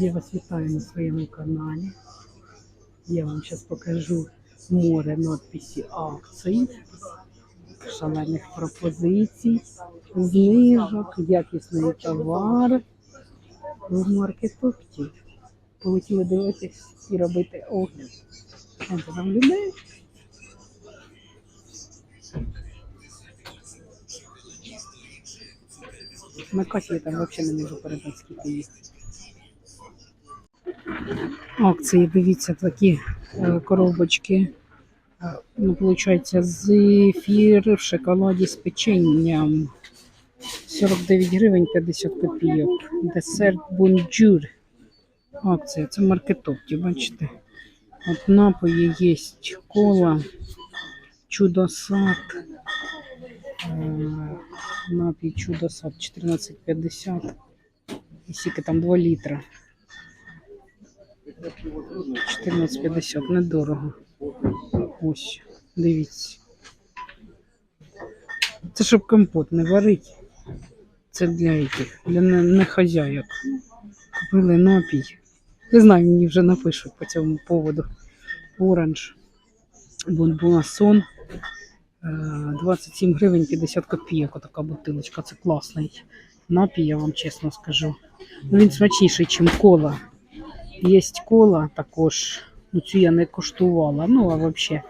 Я вас вітаю на своєму каналі. Я вам зараз покажу море надписі акцій, шалених пропозицій, знижок, якісний товар в маркетопті. Полетіли дивитись і робити огляд. Там там людей. На касі там взагалі не можу передати, скільки їх. Акції, дивіться, такі е, коробочки. Е, Ну, виходить, зефір в шоколаді з печенням. 49 гривень 50 копійок. Десерт бонджур. Акція, це маркетопті, бачите. От напої є кола, чудо-сад. Е, Напій чудо-сад 14,50. І скільки там 2 літра. 14,50, недорого. Ось, дивіться. Це щоб компот не варить. Це для яких? Для не, не хазяйок. Купили напій. Не знаю, мені вже напишуть по цьому поводу. Оранж. Бонбуасон. 27 гривень 50 копійок. Отака бутилочка. Це класний напій, я вам чесно скажу. Ну, Він смачніший, ніж кола. Є кола також. Ну, цю я не коштувала. Ну, а взагалі.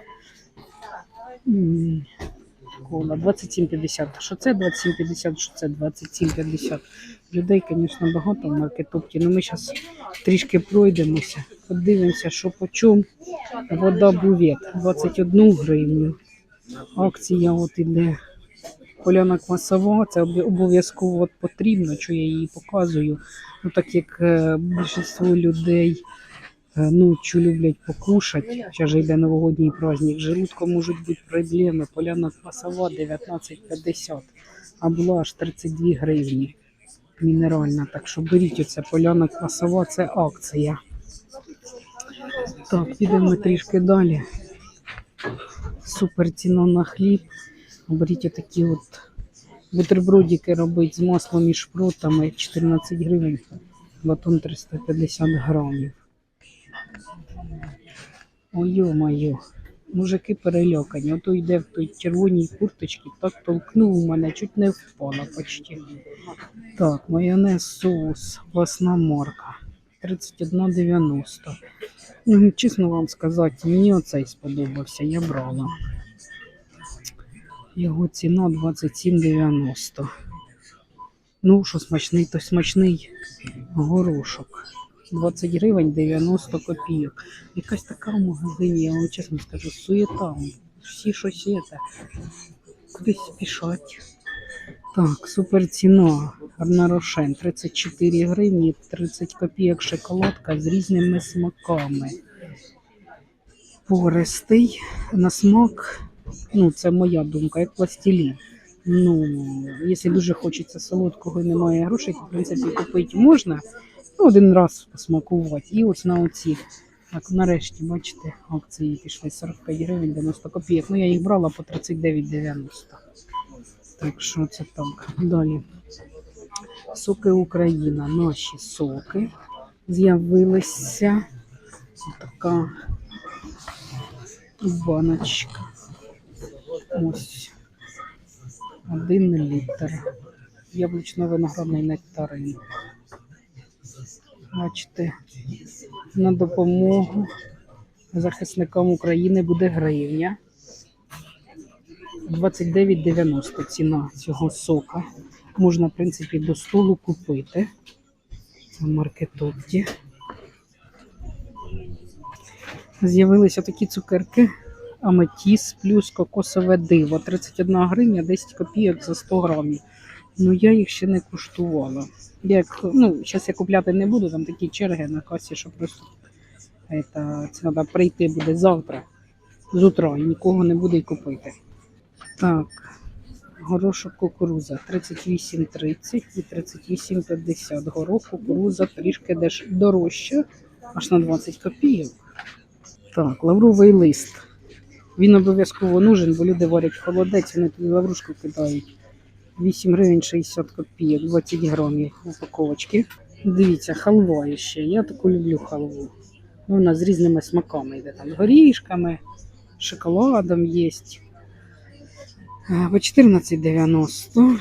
Кола 27,50. Що це 27,50, що це 27,50. Людей, звісно, багато в маркетопті. Ну ми зараз трішки пройдемося, подивимося, що по чому. Вода бувет 21 гривню. Акція от іде. Поляна квасова, це обов'язково потрібно, що я її показую. Ну, так як е, більшість людей е, ночі люблять покушати, зараз же йде новогодній праздник, желудком можуть бути проблеми. Поляна квасова 19,50, а була аж 32 гривні мінеральна. Так що беріть оце поляна квасова, це акція. Так, підемо трішки далі. Супер ціна на хліб. Беріть отакі от бутербродики робить з маслом і шпротами 14 гривень, батон 350 грамів. Ой, йо-моє, мужики перелякані. Ото йде в той червоній курточці, так толкнув мене, чуть не впала почти. Так, майонез, соус, власна марка. 31,90. Ну, чесно вам сказати, мені оцей сподобався, я брала. Його ціна 27,90. Ну, що смачний, то смачний горошок. 20 гривень 90 копійок. Якась така в магазині, я вам чесно скажу, суєта. Всі щось є. Кудись спішать. Так, супер ціна. Арнарошен 34 гривні, 30 копійок шоколадка з різними смаками. Пористий на смак, ну це моя думка, як пластилін. Ну, якщо дуже хочеться солодкого і немає грошей, то в принципі купити можна. Ну, один раз посмакувати. І ось на оці. Так, нарешті, бачите, акції пішли 45 гривень 90 копійок. Ну, я їх брала по 39,90. Так що це так. Далі. Соки Україна. Наші соки. З'явилися така баночка. Ось. Один літр. Яблучно-виноградний нектарин. Бачите, на допомогу захисникам України буде гривня. 29,90 ціна цього сока. Можна, в принципі, до столу купити. Це маркетопті. З'явилися такі цукерки. Аметіс плюс кокосове диво. 31 гривня, 10 копійок за 100 грамів. Ну я їх ще не куштувала. Як, ну, зараз я купляти не буду, там такі черги на касі, що просто это, це треба прийти буде завтра з утра і нікого не буде й купити. Так, горошок кукуруза 38,30 і 38,50. Горох кукуруза трішки дорожче, аж на 20 копійок. Так, лавровий лист. Він обов'язково нужен, бо люди варять холодець, вони туди лаврушку кидають. 8 гривень 60 копійок, 20 грамів упаковочки. Дивіться, халва ще. Я таку люблю халву. Ну, Вона з різними смаками йде там горішками, шоколадом є. По 14,90.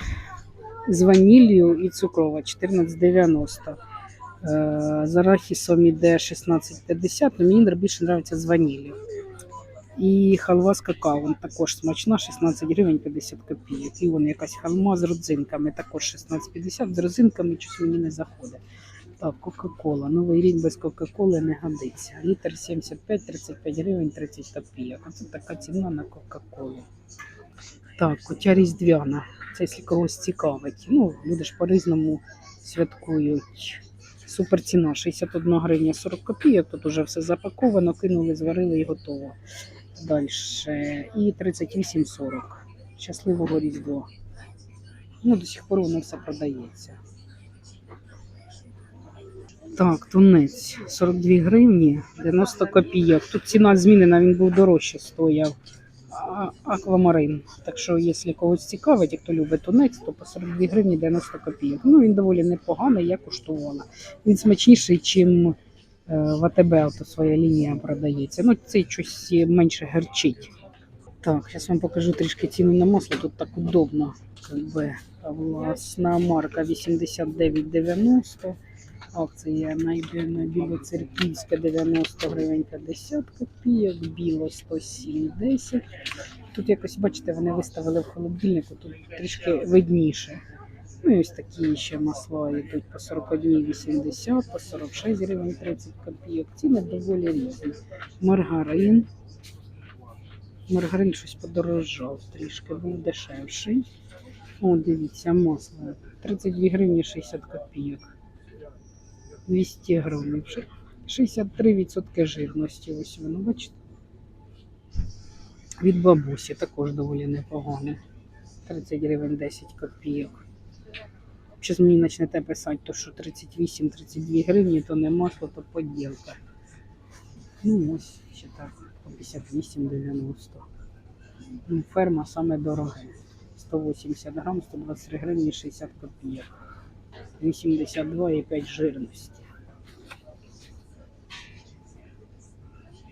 З ваніллю і цукрова 14,90. Е, З арахісом іде 16,50, але мені більше подобається з ваніллю. І халва з какао також смачна, 16 гривень 50 копійок. І вон якась халма з родзинками, також 16,50. З родзинками щось мені не заходить. Так, Кока-Кола. Новий рік без Кока-Коли не годиться. Літр 75, 35 гривень 30 копійок. Оце така ціна на Кока-Колу. Так, котя різдвяна. Це якщо когось цікавить. Ну, люди ж по-різному святкують. Супер ціна 61 гривня 40 копійок. Тут уже все запаковано, кинули, зварили і готово. Далі. І 38,40. Щасливого різдва. Ну, до сих пор воно все продається. Так, тунець 42 гривні 90 копійок. Тут ціна змінена, він був дорожче стояв. Аквамарин. Так що, якщо когось цікавить, хто любить тунець, то по 42 гривні 90 копійок. Ну, він доволі непоганий, я куштувала. Він смачніший, ніж в АТБ, ото своя лінія продається. Ну, цей щось менше герчить. Так, зараз вам покажу трішки ціну на масло. Тут так удобно. Как би, власна марка 89,90. Акція білоцерківська 90 гривень 50 копійок, біло 107,10. Тут якось, бачите, вони виставили в холодильнику, тут трішки видніше. Ну і ось такі ще масла йдуть по 41,80, по 46 гривень 30 копійок. Ціни доволі різні. Маргарин. Маргарин щось подорожав трішки, був дешевший. О, дивіться, масло. 32 гривні 60 копійок. 200 грамів. Ши- 63% жирності. Ось воно, бачите? Від бабусі також доволі непогано. 30 гривень 10 копійок. Щось мені почнете писати, то що 38-32 гривні, то не масло, то поділка. Ну ось ще так, по 58,90. Ну, ферма саме дороге. 180 грам, 123 гривні 60 копійок. 82,5 жирності.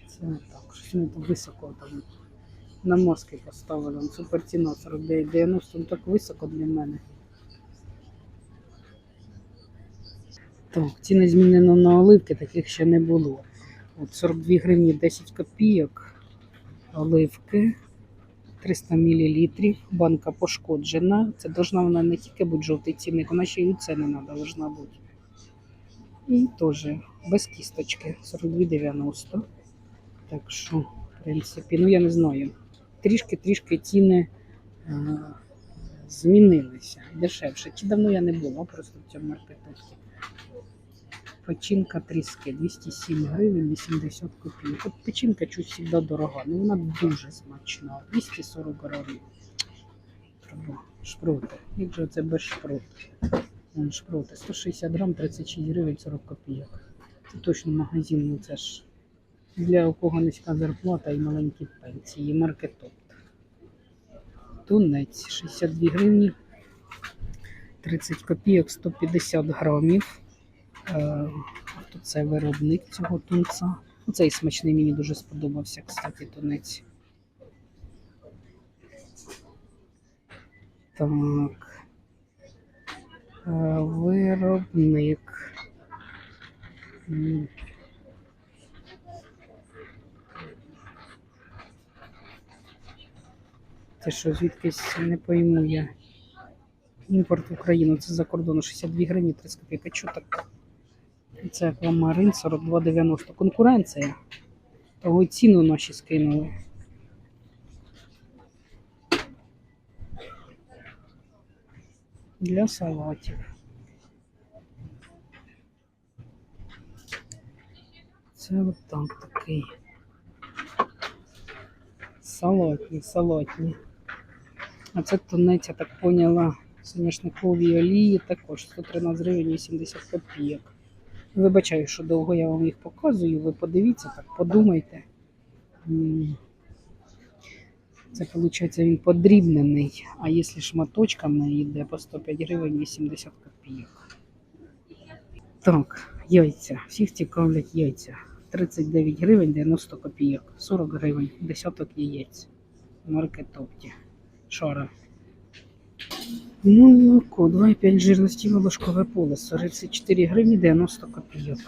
Це не так, щось вони так високо там на маски поставили. Супер ціна 49,90, ну так високо для мене. Так, ціни змінено на оливки, таких ще не було. От 42 гривні 10 копійок. Оливки 300 мл. Банка пошкоджена. Це должна вона не тільки бути жовтий цінник, вона ще й у ціни бути. І теж без кісточки 42,90. Так що, в принципі, ну я не знаю. Трішки-трішки ціни е, змінилися дешевше. Чи давно я не була просто в цьому маркетовці. Печінка тріски 207 гривень 80 копійок. От печінка чуть завжди дорога, але вона дуже смачна. 240 гривень. Шпроти. Як же це без шпроти? Вон шпроти. 160 грам 36 гривень 40 копійок. Це точно магазин, ну це ж для кого низька зарплата і маленькі пенсії. Маркетоп. Тунець 62 гривні 30 копійок 150 грамів. Е, це виробник цього тунця. Ну, Цей смачний мені дуже сподобався, кстати, тунець. Так. Е, Виробник. М. Що, звідкись не пойму я. Імпорт в Україну, це за кордону 62 гривні 30 копійок. Чого так? Це аквамарин 42,90. Конкуренція. Того й ціну наші скинули. Для салатів. Це от так такий. Салатні, салатні. А це тунець, я так поняла, соняшникові олії також 113 гривень 80 копійок. Вибачаю, що довго я вам їх показую. Ви подивіться, так подумайте. Це виходить він подрібнений, а якщо шматочками йде по 105 гривень 80 копійок. Так, яйця. Всіх цікавлять яйця. 39 гривень 90 копійок. 40 гривень, десяток яєць. Маркетопті. Шара. Молоко 2,5 жирності волошкове поле. 44 гривні 90 копійок.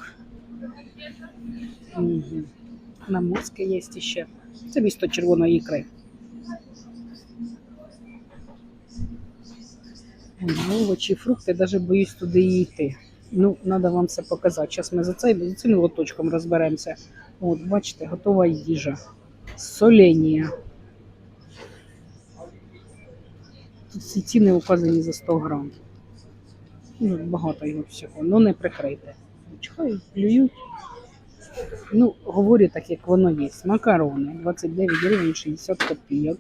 Угу. На морське є ще. Це місто червоної ікри. Овочі, фрукти, навіть боюсь туди йти. Ну, треба вам це показати. Зараз ми за цей, за цим лоточком розберемося. От, бачите, готова їжа. Соління. Всі ціни указані за 100 грам. Ну, багато його всього, ну не прикрийте. Чхають, плюють. Ну, говорю так, як воно є. Макарони 29 гривень 60 копійок.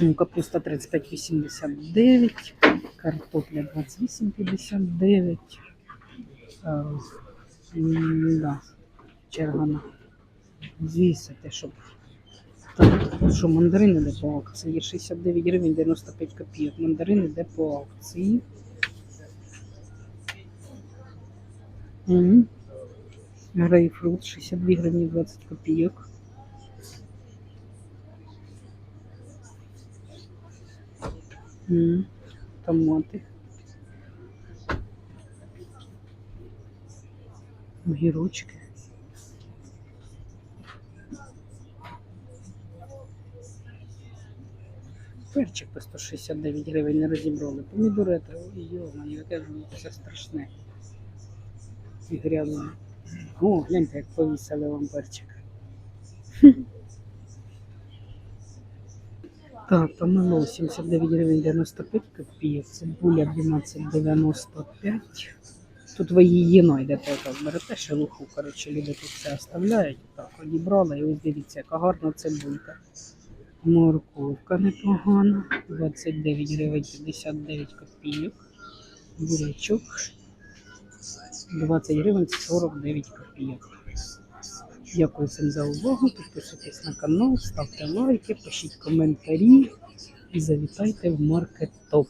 Ну, Капуста 35,89, картопля 28,59. Е, Да, чергана. Звісити, щоб. Що мандарин іде по акції. 69 гривень 95 копійок. Мандарин іде по акції. Угу. Грейпфрут 62 гривні 20 копійок. Томати. Огірочки. Перчик по 169 гривень не розібрали. Помідори, ой, йома, яке все страшне. І грязне. О, гляньте, як повісили вам перчик. Так, помило 79 гривень 95 копійок, цибуля 12,95. Тут ви її знайдете, так, берете шелуху, коротше, люди тут все оставляють. Так, одібрали, і ось дивіться, яка гарна цибулька. Морковка непогана, 29 гривень 59 копійок. Бурячок 20 гривень 49 копійок. Дякую всім за увагу. Підписуйтесь на канал, ставте лайки, пишіть коментарі і завітайте в маркет топ.